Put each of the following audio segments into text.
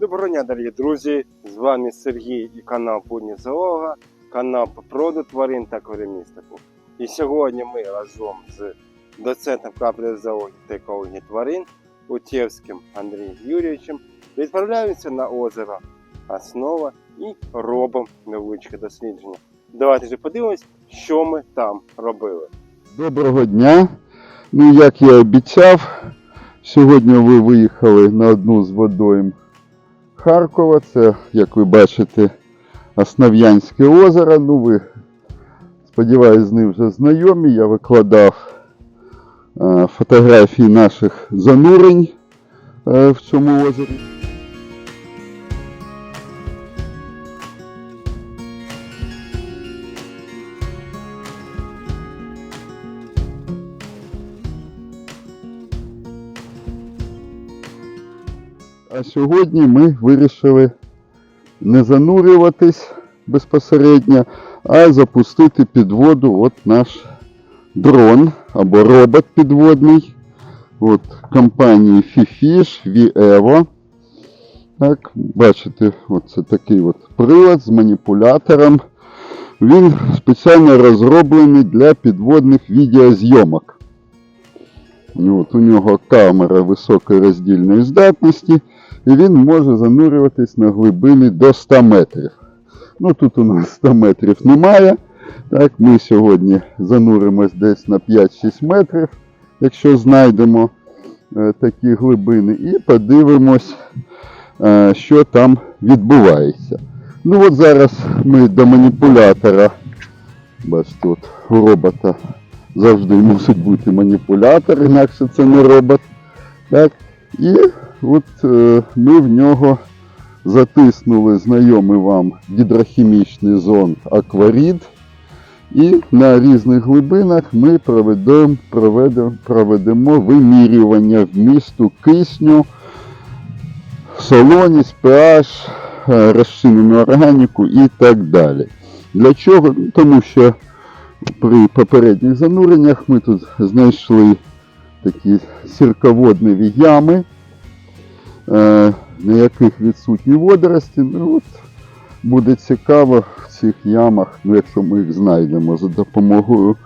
Доброго дня, дорогі друзі! З вами Сергій і канал Будні Зоолога, канал по проду тварин та акваріумістику. І сьогодні ми разом з доцентом кафедри зоології та екології тварин Утєвським Андрієм Юрійовичем відправляємося на озеро Основа і робимо невеличке дослідження. Давайте же подивимось, що ми там робили. Доброго дня. Ну, як я обіцяв, сьогодні ви виїхали на одну з водойм Харкова. Це, як ви бачите, Основ'янське озеро. Ну, ви, сподіваюся, з ним вже знайомі. Я викладав е, фотографії наших занурень е, в цьому озері. А сьогодні ми вирішили не занурюватись безпосередньо, а запустити під воду от наш дрон або робот підводний от компанії Fifish Vievo. Так, бачите, це такий от прилад з маніпулятором. Він спеціально розроблений для підводних відеозйомок. От у нього камера високої роздільної здатності, і він може занурюватись на глибини до 100 метрів. Ну тут у нас 100 метрів немає. Так, ми сьогодні зануримось десь на 5-6 метрів, якщо знайдемо е, такі глибини, і подивимось, е, що там відбувається. Ну от зараз ми до маніпулятора, бачите, от у робота завжди мусить бути маніпулятор, інакше це не робот. Так? І от е, ми в нього затиснули знайомий вам гідрохімічний зонд Акварід. І на різних глибинах ми проведемо, проведемо, проведемо вимірювання вмісту кисню, солоність, pH, е, розчинену органіку і так далі. Для чого? Тому що при попередніх зануреннях ми тут знайшли такі сірководневі ями, на яких відсутні водорості. Ну, от, буде цікаво в цих ямах, ну, якщо ми їх знайдемо за допомогою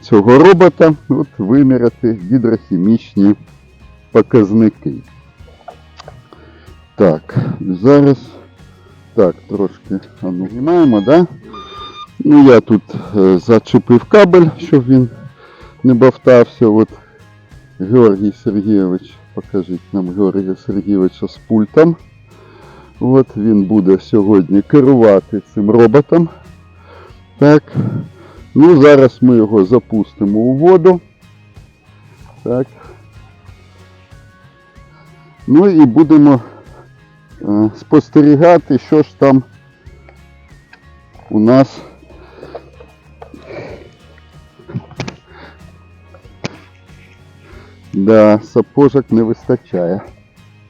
цього робота, от, виміряти гідрохімічні показники. Так, зараз так, трошки ну, знімаємо, да? Ну, я тут е, зачепив кабель, щоб він не бовтався. От Георгій Сергійович, покажіть нам Георгія Сергійовича з пультом. От він буде сьогодні керувати цим роботом. Так. Ну, зараз ми його запустимо у воду. Так. Ну і будемо е, спостерігати, що ж там у нас. Да, сапожок не вистачає.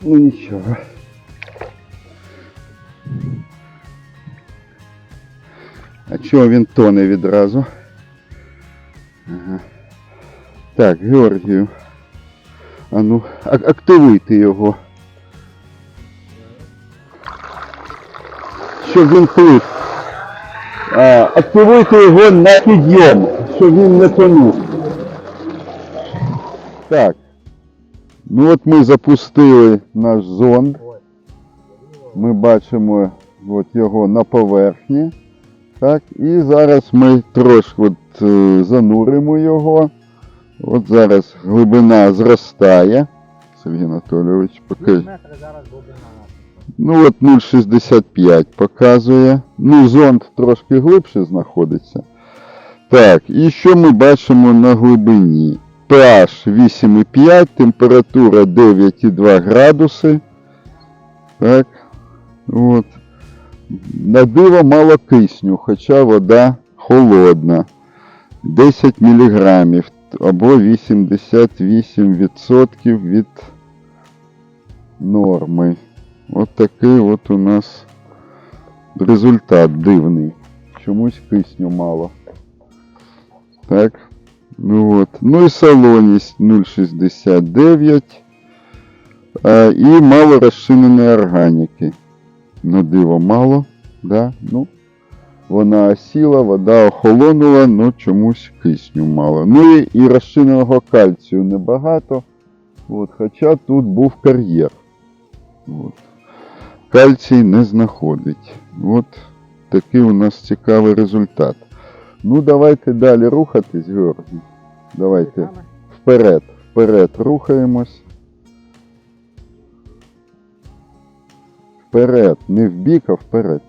Ну нічого. А чого він тоне відразу? Ага. Так, Георгію. А ну, ак- активуйте його. Щоб він плив. Активуйте його на підйом, щоб він не тонув. Так. Ну от ми запустили наш зонд. Ми бачимо от його на поверхні. Так, і зараз ми трошки от, е, зануримо його. От зараз глибина зростає. Сергій Анатолійович, зараз глибина. Ну от 0,65 показує. Ну, зонд трошки глибше знаходиться. Так, і що ми бачимо на глибині? pH 8,5, температура 9,2 градуси. Так. От. На диво мало кисню, хоча вода холодна. 10 мг або 88% від норми. От такий от у нас результат дивний. Чомусь кисню мало. Так. Ну от. Ну і солоність 0,69. Е, і мало розчиненої органіки. Ну, диво, мало, да? ну, вона осіла, вода охолонула, ну чомусь кисню мало. Ну і, і розчиненого кальцію небагато. От, хоча тут був кар'єр. От. Кальцій не знаходить. От такий у нас цікавий результат. Ну, давайте далі рухатись, Георгій. Давайте Саме вперед, вперед рухаємось. Вперед, не в бік, а вперед.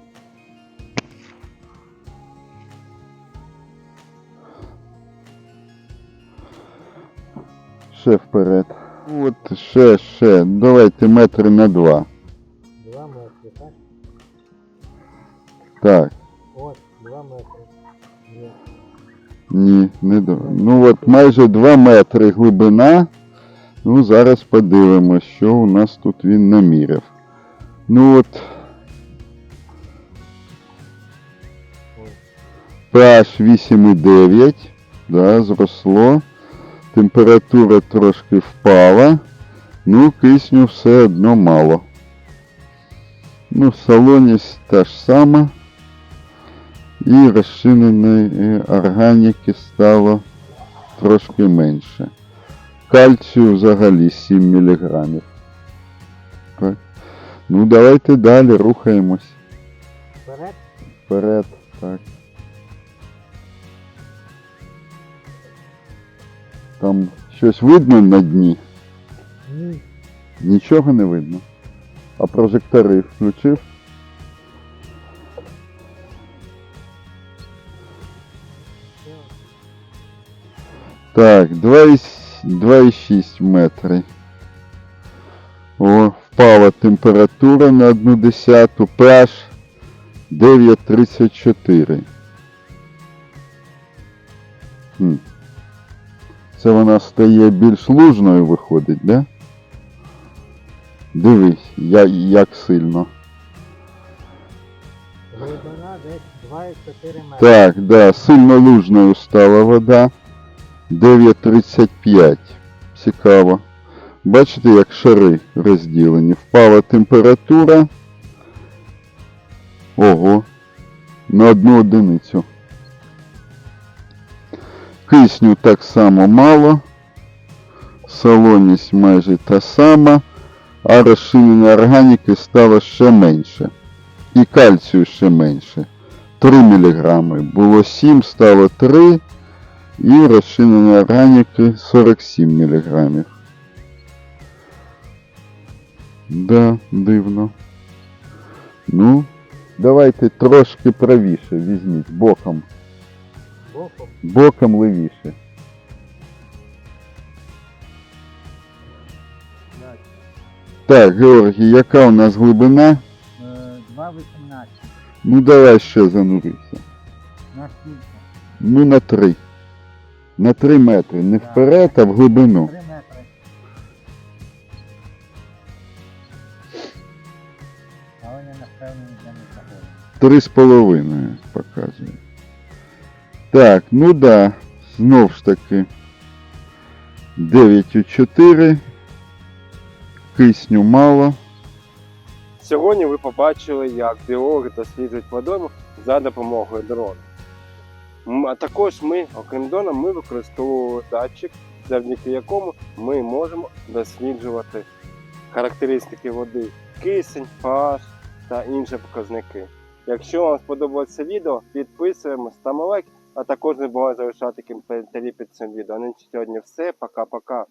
Ще вперед. От, ще, ще. Давайте метри на два. Два метри, так? Так. Ні, не до. Ну от майже 2 метри глибина. Ну, зараз подивимось, що у нас тут він наміряв. Ну от. pH 8,9. Да, зросло. Температура трошки впала. Ну, кисню все одно мало. Ну, солоність та ж сама. І розчиненої органіки стало трошки менше. Кальцію взагалі 7 мг. Так. Ну, давайте далі рухаємось Вперед. вперед. Так. Там щось видно на дні? Ні. Нічого не видно. А прожектори включив? Так, 2,6 2,6 метри. О, впала температура на 1 десяту, pH 9,34. Хм. Це вона стає більш лужною виходить, да? Дивись, я, як сильно. Глибина десь 2,4 метри. Так, да, сильно лужною стала вода. 9.35. Цікаво. Бачите, як шари розділені. Впала температура. Ого. На одну одиницю. Кисню так само мало. Солоність майже та сама. А розчинення органіки стало ще менше. І кальцію ще менше. 3 мг. Було 7, стало 3. І розчинення органіки 47 мг. Да, дивно. Ну, давайте трошки правіше візьміть, боком. Боком. Боком левіше. Так, Георгій, яка у нас глибина? Е, 2,18. Ну давай ще занурився. На скільки? Ну на 3. На 3 метри. Не вперед, а в глибину. 3 метри. Але я не впевнений, де ми. Три з половиною показує. Так, ну да, знов ж таки 9,4. Кисню мало. Сьогодні ви побачили, як біологи досліджують водойму за допомогою дрона. А також ми, окрім дрона, ми використовуємо датчик, завдяки якому ми можемо досліджувати характеристики води, кисень, pH та інші показники. Якщо вам сподобалося відео, підписуємось, ставимо лайк, а також не забувайте залишати коментарі під цим відео. А на сьогодні все. Пока-пока.